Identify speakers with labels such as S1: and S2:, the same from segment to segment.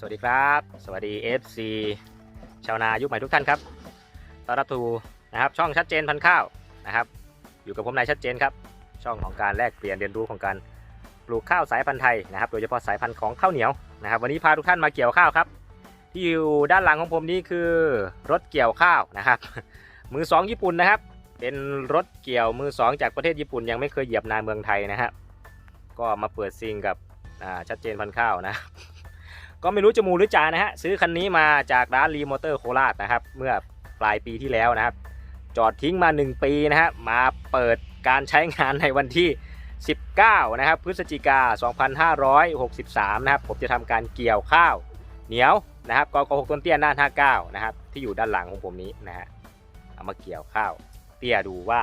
S1: สวัสดีครับ สวัสดี FC ชาวนายุคใหม่ทุกท่านครับต้อนรับทูนะครับช่องชัดเจนพันข้าวนะครับ อยู่กับผมนายชัดเจนครับ ช่องของการแลกเปลี่ยนเรียนรู้ของการปลูกข้าวสายพันธุ์ไทยนะครับ โดยเฉพาะสายพันธุ์ของข้าวเหนียวนะครับ วันนี้พาทุกท่านมาเกี่ยวข้าวครับ ที่อยู่ด้านหลังของผมนี่คือรถเกี่ยวข้าวนะครับ มือสองญี่ปุ่นนะครับ เป็นรถเกี่ยวมือสองจากประเทศญี่ปุ่น ยังไม่เคยเหยียบนาเมืองไทยนะครับก็มาเปิดซิงกับชัดเจนพันข้าวนะ ก็ไม่รู้จะมูหรือจ่านะฮะซื้อคันนี้มาจากร้านรีมอเตอร์โคราชนะครับ เมื่อปลายปีที่แล้วนะครับ จอดทิ้งมา 1 ปีนะฮะมาเปิดการใช้งานในวันที่ 19 นะครับ พฤศจิกา 2563 นะครับ ผมจะทำการเกี่ยวข้าว เหนียวนะครับกก6ต้นเตี้ยน่า59 นะครับ ที่อยู่ด้านหลังของผมนี้นะฮะเอามาเกี่ยวข้าว เตี้ยดูว่า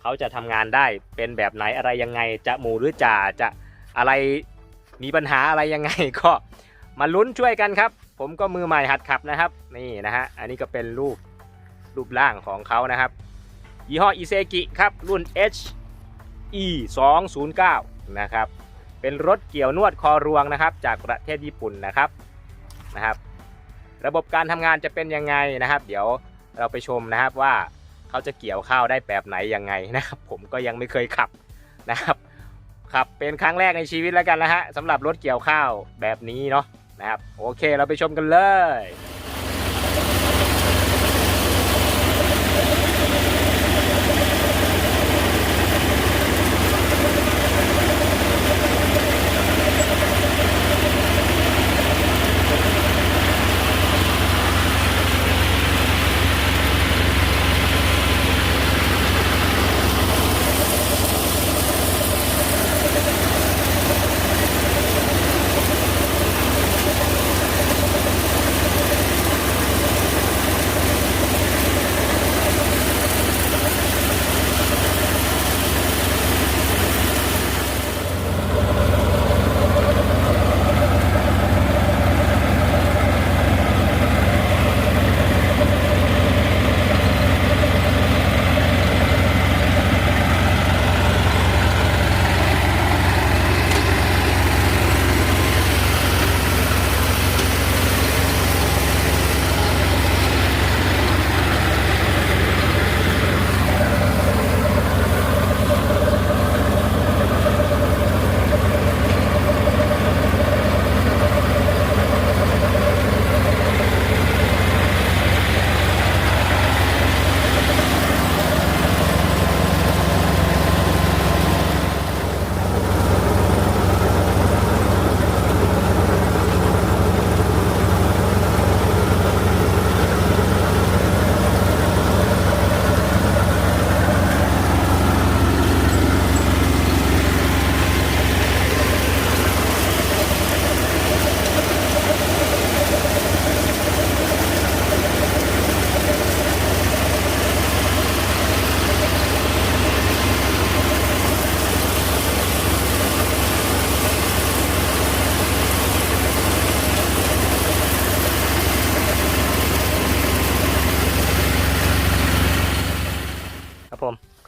S1: เขาจะทำงานได้เป็นแบบไหนอะไรยังไงจะหมูหรือจ่าจะอะไรมีปัญหาอะไรยังไงก็ มาลุ้นช่วยกันครับ ผมก็มือใหม่หัดขับนะครับ นี่นะฮะ อันนี้ก็เป็นรูปรูปร่างของเขานะครับ ยี่ห้ออิเซกิครับ รุ่น H E 2 0 9นะครับ เป็นรถเกี่ยวนวดคอรวงนะครับ จากประเทศญี่ปุ่นนะครับนะครับ ระบบการทำงานจะเป็นยังไงนะครับ เดี๋ยวเราไปชมนะครับว่าเขาจะเกี่ยวข้าวได้แบบไหนยังไงนะครับ ผมก็ยังไม่เคยขับนะครับขับเป็นครั้งแรกในชีวิตแล้วกันนะฮะสำหรับรถเกี่ยวข้าวแบบนี้เนาะ นะครับ โอเคเราไปชมกันเลย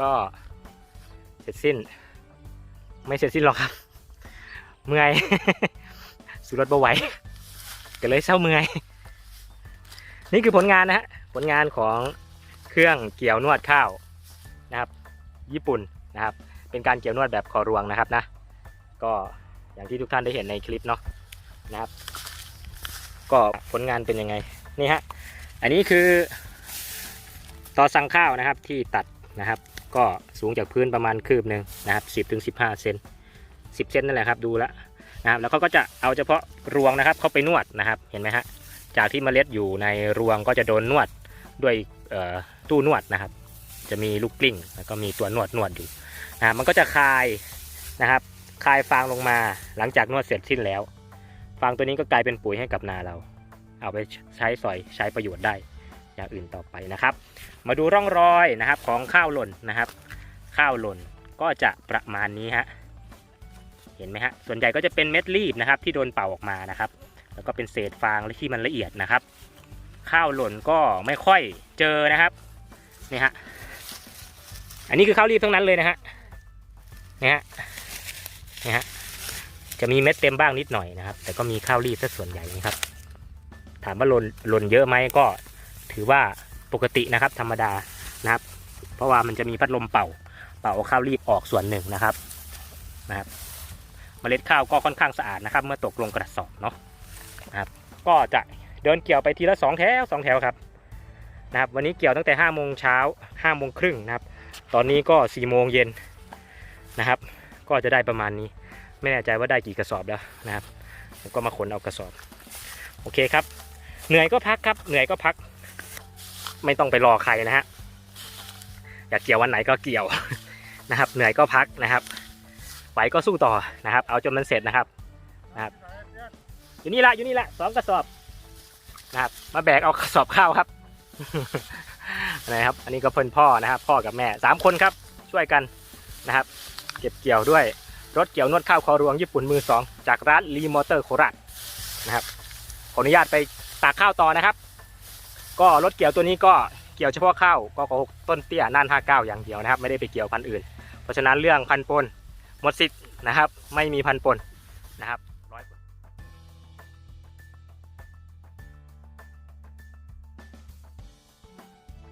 S1: ก็เสร็จสิ้น ไม่เสร็จสิ้นหรอกครับ เมื่อยสุรถบ่ไหวก็เลยเศร้าเมื่อย นี่คือผลงานนะฮะผลงานของเครื่องเกี่ยวนวดข้าวนะครับ ญี่ปุ่นนะครับ เป็นการเกี่ยวนวดแบบคอรวงนะครับนะ ก็อย่างที่ทุกท่านได้เห็นในคลิปเนาะนะครับ ก็ผลงานเป็นยังไงนี่ฮะอันนี้คือต่อสั่งข้าวนะครับที่ตัดนะครับ ก็สูงจากพื้นประมาณคืบหนึ่งนะครับ10ถึง15เซน10เซนนั่นแหละครับดูแลวนะครับแล้วเขาก็จะเอาเฉพาะรวงนะครับเข้าไปนวดนะครับเห็นไหมฮะจากที่เมล็ดอยู่ในรวงก็จะโดนนวดด้วยตู้นวดนะครับ จะมีลูกกลิ้งแล้วก็มีตัวนวดนวดอยู่นะมันก็จะคลายนะครับคลายฟางลงมาหลังจากนวดเสร็จสิ้นแล้ว ฟางตัวนี้ก็กลายเป็นปุ๋ยให้กับนาเรา เอาไปใช้สอยใช้ประโยชน์ได้ อย่างอื่นต่อไปนะครับ มาดูร่องรอยนะครับของข้าวหล่นนะครับ ข้าวหล่นก็จะประมาณนี้ฮะเห็นไหมฮะส่วนใหญ่ก็จะเป็นเม็ดรีบนะครับ ที่โดนเป่าออกมานะครับ แล้วก็เป็นเศษฟางและที่มันละเอียดนะครับ ข้าวหล่นก็ไม่ค่อยเจอนะครับนี่ฮะอันนี้คือข้าวรีบทั้งนั้นเลยนะฮะนี่ฮะนี่ฮะจะมีเม็ดเต็มบ้างนิดหน่อยนะครับ แต่ก็มีข้าวรีบซะส่วนใหญ่นะครับ ถามว่าหล่นหล่นเยอะไหมก็ ถือว่าปกตินะครับ ธรรมดานะครับ เพราะว่ามันจะมีพัดลมเป่า เป่าข้าวรีบออกส่วนหนึ่งนะครับนะครับ เมล็ดข้าวก็ค่อนข้างสะอาดนะครับ เมื่อตกลงกระสอบเนาะนะครับ ก็จะเดินเกี่ยวไปทีละสองแถวสองแถวครับนะครับวันนี้เกี่ยวตั้งแต่ห้าโมงเช้าห้าโมงครึ่งนะครับ ตอนนี้ก็สี่โมงเย็นนะครับ ก็จะได้ประมาณนี้ ไม่แน่ใจว่าได้กี่กระสอบแล้วนะครับก็มาขนเอากระสอบ โอเคครับ เหนื่อยก็พักครับ เหนื่อยก็พัก ไม่ต้องไปรอใครนะฮะอยากเกี่ยววันไหนก็เกี่ยวนะครับ เหนื่อยก็พักนะครับไหวก็สู้ต่อนะครับ เอาจนมันเสร็จนะครับนะครับ อยู่นี่ละอยู่นี่ละสองกระสอบนะครับ มาแบกเอากระสอบข้าวครับนะครับ อันนี้ก็เพื่อนพ่อนะครับ พ่อกับแม่สามคนครับ ช่วยกันนะครับ เก็บเกี่ยวด้วยรถเกี่ยวนวดข้าวคอรวงญี่ปุ่นมือสองจากร้านรีมอเตอร์โคราชนะครับขออนุญาตไปตากข้าวต่อนะครับ ก็รถเกี่ยวตัวนี้ก็เกี่ยวเฉพาะข้าวก็ขอต้นเตี้ยน่าน59 อย่างเดียวนะครับ ไม่ได้ไปเกี่ยวพันธุ์อื่น เพราะฉะนั้นเรื่องพันธุ์ปนหมดสิทธิ์นะครับ ไม่มีพันธุ์ปนนะครับ